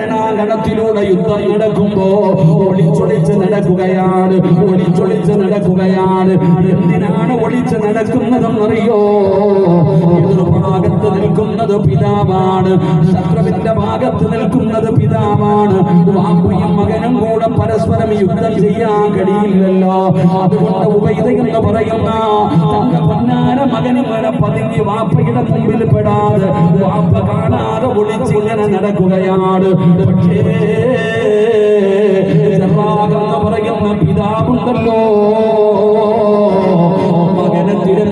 രണാങ്കണത്തിലൂടെ യുദ്ധം നടക്കുമ്പോ ഒളിച്ചൊളിച്ച് നടക്കുകയാണ് ഒളിച്ചൊളിച്ച് നടക്കുകയാണ്. എന്തിനാണ് ഒളിച്ച് നടക്കുന്നതെന്നറിയോ? എതിർഭാഗത്ത് നിൽക്കുന്നത് പിതാവാണ്. ശത്രുവിന്റെ ഭാഗത്ത് നിൽക്കുന്നത് പിതാവാണ്. വാപ്പയും മകനും കൂടെ പരസ്പരം യുദ്ധം ചെയ്യാൻ കഴിയില്ലല്ലോ. അതുകൊണ്ട് ഉപൈത എന്ന് പറയുന്ന പൊന്നാര മകനും വരെ പതുങ്ങി വാപ്പയുടെ മുമ്പിൽ പെടാതെ വാപ്പ കാണാതെ ഒളിച്ചിങ്ങനെ നടക്കുകയാണ്. പക്ഷേ പറയുന്ന പിതാവുണ്ടല്ലോ.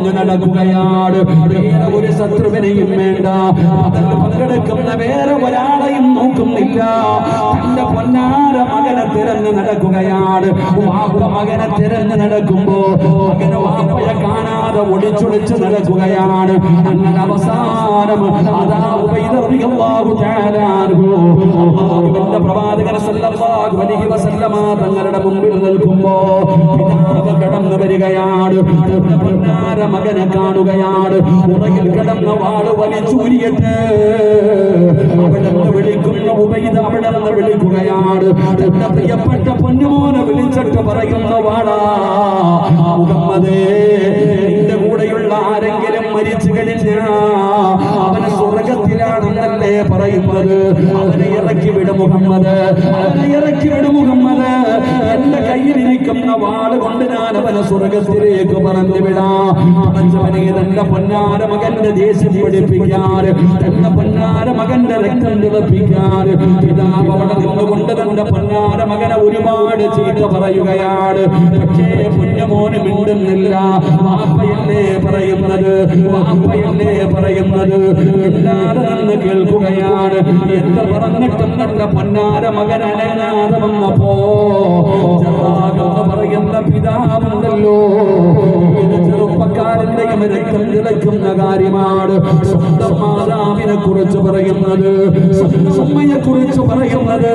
മകനെ തിരഞ്ഞു നടക്കുകയാണ് വേറെ ഒരു ശത്രുവിനെയും വേണ്ട. അതിൽ പങ്കെടുക്കുന്ന വേറെ ഒരാളെയും നോക്കുന്നില്ല. തന്റെ പൊന്നാര മകനെ തിരഞ്ഞു നടക്കുകയാണ് വാപ്പ മകനെ തിരഞ്ഞു നടക്കുമ്പോ മകന് വാപ്പയെ കാണാതെ ഒളിച്ചൊളിച്ച് നടക്കുകയാണ്. അങ്ങനെ അവസാനം അതാ അള്ളാഹുവിന്റെ പ്രവാചകൻ സല്ലല്ലാഹു അലൈഹി വസല്ലമ തങ്ങളുടെ മുമ്പിൽ നിൽക്കുമ്പോ പിതാവ് കടന്നു വരികയാണ്. പൊന്നാര മകനെ കാണുകയാണ്. ഉറയിൽ കിടന്ന വാൾ വലിച്ചൂരിയിട്ട്. അവിടെ നിന്ന് വിളിക്കുന്ന ഉപൈത അവിടെ നിന്ന് വിളിക്കുകയാണ്. തന്റെ പ്രിയപ്പെട്ട പൊന്നുമോനെ വിളിച്ചിട്ട് പറയുന്ന വാടാ മുഹമ്മദേ നിന്റെ കൂടെയുള്ള ആരെങ്കിലും മരിച്ചു കഴിഞ്ഞ അവന് സ്വർഗത്തിലാണെന്നല്ലേ പറയുന്നത് അവനെ ഇറക്കി വിട മുഹമ്മദ് അവനെ ഇറക്കി വിട മുഹമ്മദ്. എന്റെ കയ്യിലിരിക്കുന്ന വാൾ കൊണ്ട് ഞാൻ അവനെ സ്വർഗത്തിലേക്ക് പറഞ്ഞു വിടാം. തന്റെ പൊന്നാര മകന്റെ ദേശം പഠിപ്പിക്കാൻ തന്റെ പൊന്നാര മകന്റെ രക്തം തിളപ്പിക്കാൻ പിതാവ് അവിടെ നിന്നുകൊണ്ട് തന്റെ പൊന്നാര മകനെ ഒരുപാട് ചീത്ത പറയുകയാണ്. പക്ഷേ പുണ്യമോന് മിണ്ടുന്നില്ല. വാപ്പയല്ലേ പറയുന്നത്? വാപ്പയല്ലേ പറയുന്നത്? എല്ലാവരും നിന്ന് കേൾക്കുകയാണ്. എന്ത് പറഞ്ഞിട്ടും തന്റെ പൊന്നാര മകൻ ചെറുതാകെന്ന് പറയുന്ന പിതാവുണ്ടല്ലോ. രക്തം തിളയ്ക്കുന്ന കാര്യമാണ്. സ്വന്തം മാതാവിനെ കുറിച്ച് പറയുന്നത്. ഉമ്മയെ കുറിച്ച് പറയുന്നത്.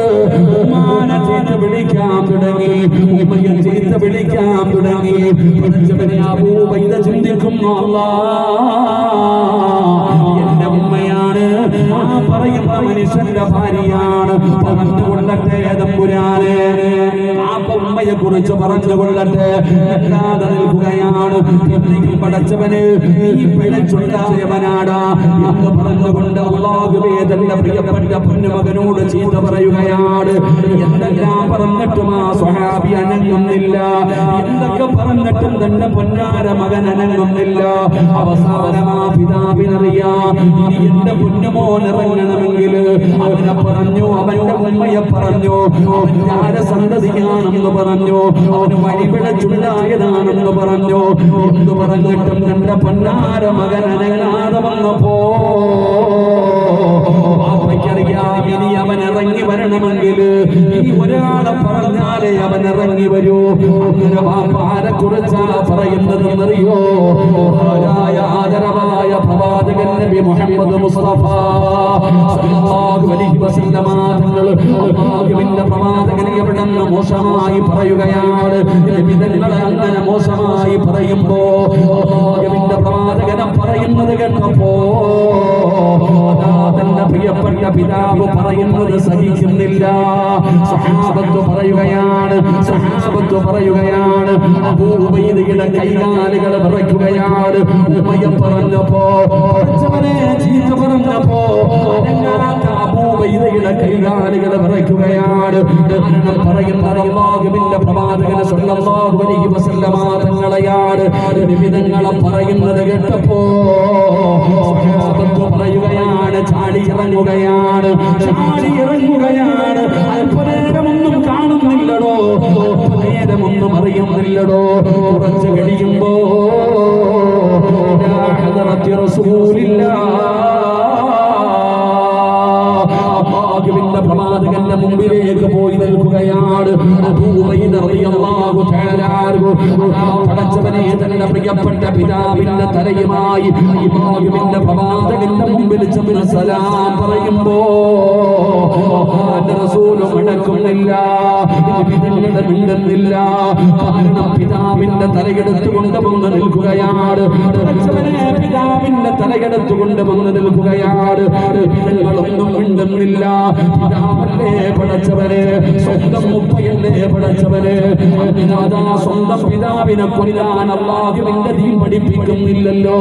ഉമ്മാനെ ചീത്ത വിളിക്കാൻ തുടങ്ങി. ഉമ്മയെ ചീത്ത വിളിക്കാൻ തുടങ്ങി. പഠിച്ചവനെ അപൂപൈത ചിന്തിക്കുന്നു. അല്ലാ എന്റെ ഉമ്മയാണ്. ആ പറയുന്ന മനുഷ്യന്റെ ഭാര്യയാണ്. ഉമ്മയെ കുറിച്ച് പറഞ്ഞുകൊള്ളട്ടെ അല്ലാതെ നിൽക്കുകയാണ്. പിന്നെയും പടച്ചവന് നീ പിഴച്ചുണ്ടായവനാടാ എന്ന് പറഞ്ഞുകൊണ്ട് അള്ളാഹുവേ തന്റെ പ്രിയപ്പെട്ട പൊന്നുമകനോട് ചീത്ത പറയുകയാണ്. എന്തെല്ലാം പറഞ്ഞിട്ടും ആ സ്വഹാബി അനങ്ങുന്നില്ല. എന്തൊക്കെ പറഞ്ഞിട്ടും തന്റെ പൊന്നാര മകൻ അനങ്ങുന്നില്ല. അവസാനം ആ പിതാവിനറിയാം എന്റെ പൊന്നുമോൻ ഇറങ്ങണമെങ്കിൽ അവനെ പറഞ്ഞു അവന്റെ ഉമ്മയെ പറഞ്ഞു ആര സന്തതിയാണെന്ന് പറഞ്ഞു. അവന് വഴിപിഴച്ചുണ്ടായതാണെന്ന് പറഞ്ഞു. എന്ന് പറഞ്ഞിട്ടും തന്റെ പൊന്നാര മകൻ അനങ്ങാതെ വന്നപ്പോ ഇനി അവൻ ഇറങ്ങി വരണമെങ്കിൽ ഇനി ഒരാളെ പറഞ്ഞാലേ അവൻ ഇറങ്ങി വരൂ. അങ്ങനെ വാപ്പ ആരെ കുറിച്ചാ പറയുന്നത് എന്നറിയോ ആരായ ആദരവായ പ്രവാചകൻ നബി മുഹമ്മദ് മുസ്തഫ. സല്ലല്ലാഹു അലൈഹി വസല്ലമ തങ്ങൾ അല്ലാഹുവിന്റെ പ്രവാചകനെ എവിടെന്ന് മോശമായി പറയുകയാണ്? നബി തങ്ങളെ അങ്ങനെ മോശമായി പറയുമ്പോ അല്ലാഹുവിന്റെ പ്രവാചകനെ പറയുന്നത് കേട്ടപ്പോ പ്രിയപ്പെട്ട പിതാവ് പറയുന്നത് സഹിക്കുന്നില്ല. സഹാബത്ത് പറയുകയാണ് സഹാബത്ത് പറയുകയാണ്. അബൂബൈദയുടെ കൈകാലുകൾ വിറയ്ക്കുകയാണ്. പറഞ്ഞപ്പോ കാരണം പറയുന്നത് കേട്ടപ്പോ ഇറങ്ങുകയാണ്. ചാടി ഇറങ്ങുകയാണ്. അല്പനേരമൊന്നും കാണുന്നില്ലടോ. അല്പനേരമൊന്നും അറിയുന്നില്ലടോ. കുറച്ച് കഴിയുമ്പോ റസൂലില്ലാ. പ്രവാചകന്റെ മുമ്പിലേക്ക് പോയി നിൽക്കുകയാണ്. പ്രിയപ്പെട്ട പിതാവിന്റെ തലയുമായി കൊണ്ട് പ്രവാചകന്റെ മുമ്പിൽ ചെന്ന് സലാം പറയുമ്പോ റസൂലും കൊണ്ടുവന്ന് നിൽക്കുകയാണ്. പിതാവിന്റെ തലയെടുത്ത് കൊണ്ടുവന്ന് നിൽക്കുകയാണ്. നിങ്ങളൊന്നും പിതാവല്ലേ പടച്ചവനെ സ്വന്തം മുപ്പയല്ലേ പടച്ചവനെ അതാ സ്വന്തം പിതാവിനെ കൊല്ലാൻ അള്ളാഹുവിന്റെ ദീൻ പഠിപ്പിക്കുന്നില്ലല്ലോ.